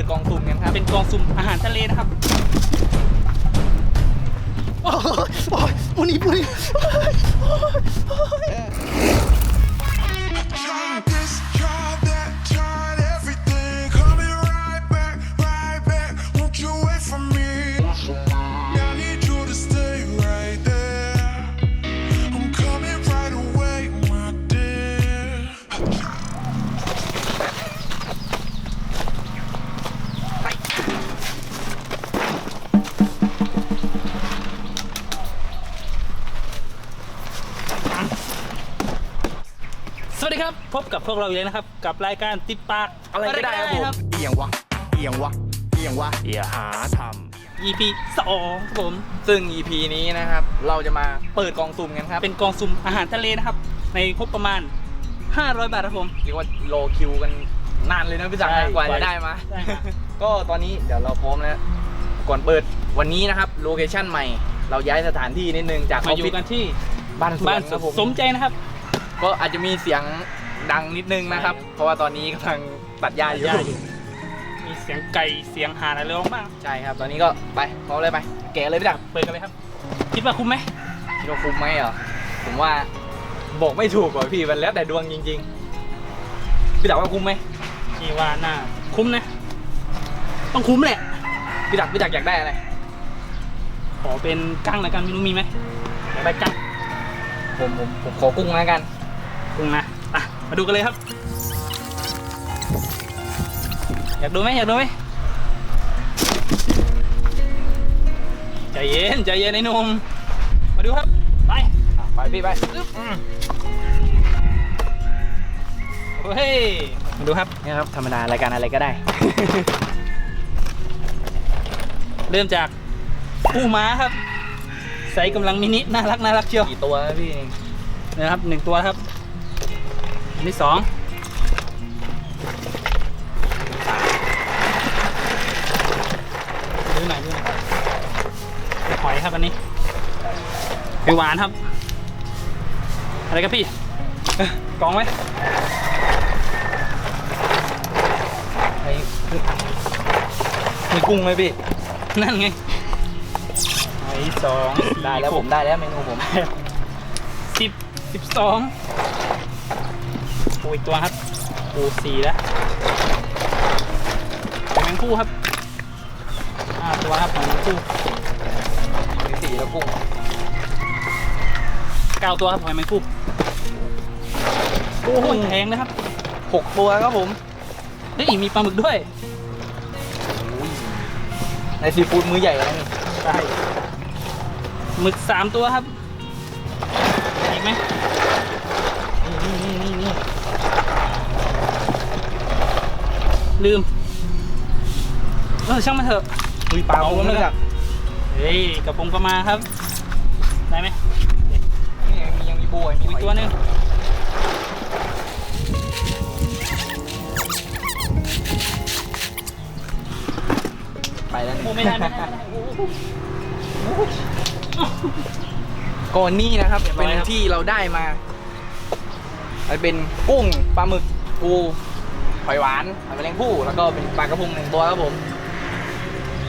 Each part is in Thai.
ิดกล่องสุ่มกันครับ เป็นกล่องสุ่มอาหารทะเลนะครับ โอ้ยโอ้ยปูนี่ปูนี่ Try this, try ครับ พบกับพวกเราอีกแล้วนะครับ กับรายการติดปากอะไรก็ได้ครับผมเอียงวะเอียงวะเอียงวะอย่าหาท EP สองครับผมำซึ่ง EP นี้นะครับ เราจะมาเปิดกล่องสุ่มกันครับ เป็นกล่องสุ่มอาหารทะเลนะครับ ในงบประมาณ 500 บาทครับผม เรียกว่าโลคิวกันนานเลยนะพี่จักรใช่กว่าจะได้มาได้มา ก็ตอนนี้เดี๋ยวเราพร้อมแล้ว ก่อนเปิดวันนี้นะครับโลเคชั่นใหม่ เราย้ายสถานที่นิดนึงจากมาอยู่กันที่บ้านสวบ้านนครับผมสมใจนะครับ ก็อาจจะมีเสียงดังนิดนึงนะครับใช่เพราะว่าตอนนี้กำลังตัดหญ้าอยู่ตัดหญ้าอยู่ มีเสียงไก่เสียงห่านอะไรร้องบ้างใช่ครับ ตอนนี้ก็ไปพร้อมเลยไปแกะเลยพี่จักรเปิดกันเลยครับ คิดว่าคุ้มไหมคิดว่าคุ้มไหมเหรอผมว่าบอกไม่ถูกว่ะพี่มันแล้วแต่ดวงจริงๆพี่จักรว่าคุ้มไหมนี่ว่าน่าคุ้มนะ ต้องคุ้มแหละพี่จักรพี่จักรอยากได้อะไรขอเป็นกั้งแล้วกันไม่รู้มีไหมอยากได้กั้งผมผมผมขอกุ้งแล้วกัน กุ้งนะอะมาดูกันเลยครับ อยากดูไหมอยากดูไหมใจเย็นใจเย็นไอ้หนุ่มมาดูครับ ไปอะไปพี่ไปอึ๊บอืมเฮ้ยมาดูครับนี่ครับธรรมดารายการอะไรก็ได้ เริ่มจากปูม้าครับไซส์กำลังมินิน่ารักน่ารักเชียวกี่ตัวนะพี่นะครับหนึ่งตัวครับ อันที่สองดูหน่อยดูหน่อยเป็นหอยครับอันนี้เป็นหวานครับ อะไรครับพี่เอ้ยกองไว้ไอ้มีกุ้งไหมพี่ นั่นไงหอยสองได้แล้วผมได้แล้วเมนูผมสิบสิบสอง ปูอีกตัวครับ ปูสี่แล้วหอยแมงคู่ครับห้าตัวครับหอยแมงคู่มีสี่แล้วกุ้งเก้าตัวครับหอยแมงคู่โอ้โหแพงนะครับหกตัวครับผมเฮ้ยมีปลาหมึกด้วยในซีฟู้ดมื้อใหญ่แล้วนี่ใช่หมึกสามตัวครับอีกไหม นี่นี่นี่นี่ ลืม เออช่างมันเถอะอุ้ยปลาเอาผมแล้นะวครับเฮ้ยกระพงก็มาครับ ได้ไหมนี่มียังมีบัวมีอีหกอยตัวหนึงไปแล้วโอ้นี่ไม่ได้ไม่ได้ไม่ได้โอ้โหก่อนนี่นะครับเรียบร้เป็อยนครับที่เราได้มา มันเป็นกุ้งปลาหมึกปูห อยหวานหอยแมลงภู่แล้วก็เป็นปลากระพงหนึ่งตัวครับผม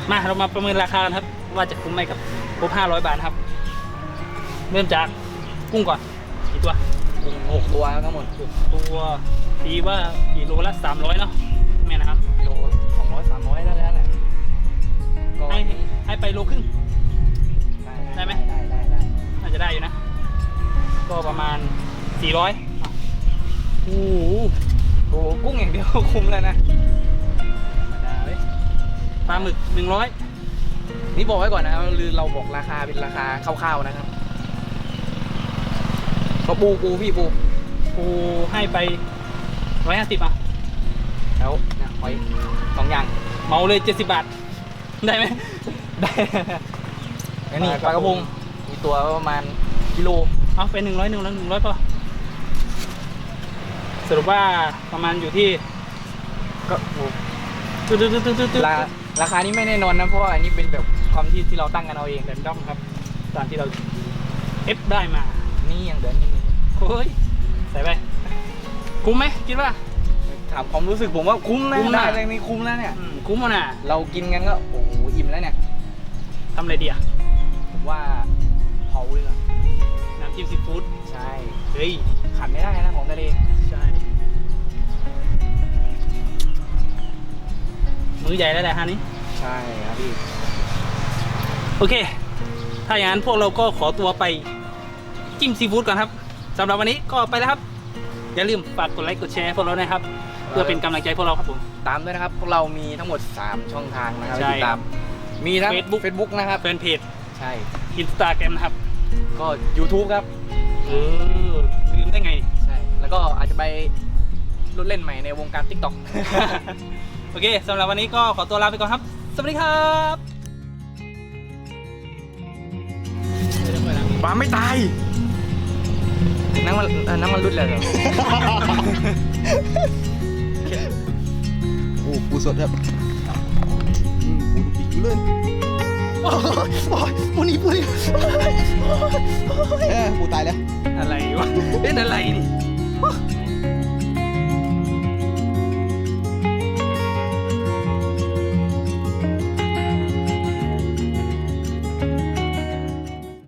มาเรามาประเมินราคากันครับ ว่าจะคุ้มไหมกับครบ500บาทนะครับ เริ่มจากกุ้งก่อนกี่ตัวกุ้งหกตัวทั้งหมดหกตัวตีว่ากี่โลละ300เนาะแม่นะครับกิโลสองร้อยสามร้อยได้แล้วแหละก็ให้ให้ไปโลครึ่งได้ไหมได้ได้ได้น่าจะได้อยู่นะ ก็ประมาณ400อะโอ้โห โอ้โหกุ้งอย่างเดียวคุ้มแล้วนะธรรมดาเว้ยปลาหมึก100นี่บอกไว้ก่อนนะครับคือเราบอกราคาเป็นราคาคร่าวๆนะครับก็ปูปูพี่ปูปูให้ไป150อะแล้วเนี่ยหอยสองอย่างเมาเลย70บาท ได้ไหมได้อันนี้ปลากระพงมีตัวประมาณกิโลเอาไปหนึ่งร้อยหนึ่งร้อยหนึ่งร้อยพอ สรุปว่าประมาณอยู่ที่ก็โอ้ตึ๊ดตึ๊ดตึ๊ดตึ๊ดตึ๊ดตึ๊ดราราคานี้ไม่แน่นอนนะเพราะว่าอันนี้เป็นแบบความที่ที่เราตั้งกันเอาเองแรนดอมครับ ตามที่เราเอฟได้มา นี่ยังเดือนนี้โอ้ยใส่ไป คุ้มไหมคิดว่าคถามความรู้สึกผมว่าคุ้มนะคุ้มนะ ได้เรื่องนี้คุ้มแล้วเนี่ย อืมคุ้มอะนะเรากินกันก็โอ้โหอิ่มแล้วเนี่ย ทำอะไรดีอะ ผมว่าเผาเลยล่ะน้ำจิ้มซีฟู้ดใช่ เฮ้ยขาดไม่ได้นะของทะเล ใช่มื้อใหญ่แล้วแหละฮะนี้ ใช่ครับพี่ โอเค ถ้าอย่างนั้นพวกเราก็ขอตัวไปจิ้มซีฟู้ดก่อนครับสำหรับวันนี้ก็ไปแล้วครับ อย่าลืมฝากกดไลค์กดแชร์ให้พวกเรานะครับ เพื่อเป็นกำลังใจพวกเราครับผม ตามด้วยนะครับ พวกเรามีทั้งหมด 3 ช่องทางนะครับใช่ให้ติดตาม มีทั้ง Facebook Facebook นะครับ แฟนเพจใช่ อินสตาแกรมนะครับก็ YouTube ครับ เออลืมได้ไง ใช่ แล้วก็อาจจะไปรุ่นเล่นใหม่ในวงการ TikTok โอเคสำหรับวันนี้ก็ขอตัวลาไปก่อนครับ สวัสดีครับปลาไม่ตาย นั่งมันเอ่อนั่งมันรุ่นเลยเหรอ โอ้ปูสดครับอืมปูดูปีกอยู่เลยโอ้ยโอ้ยปูนี่ปูนี่โอ้ยโอ้ยโอ้ยเออปูตายแล้ว อะไรวะเล่นอะไรนี่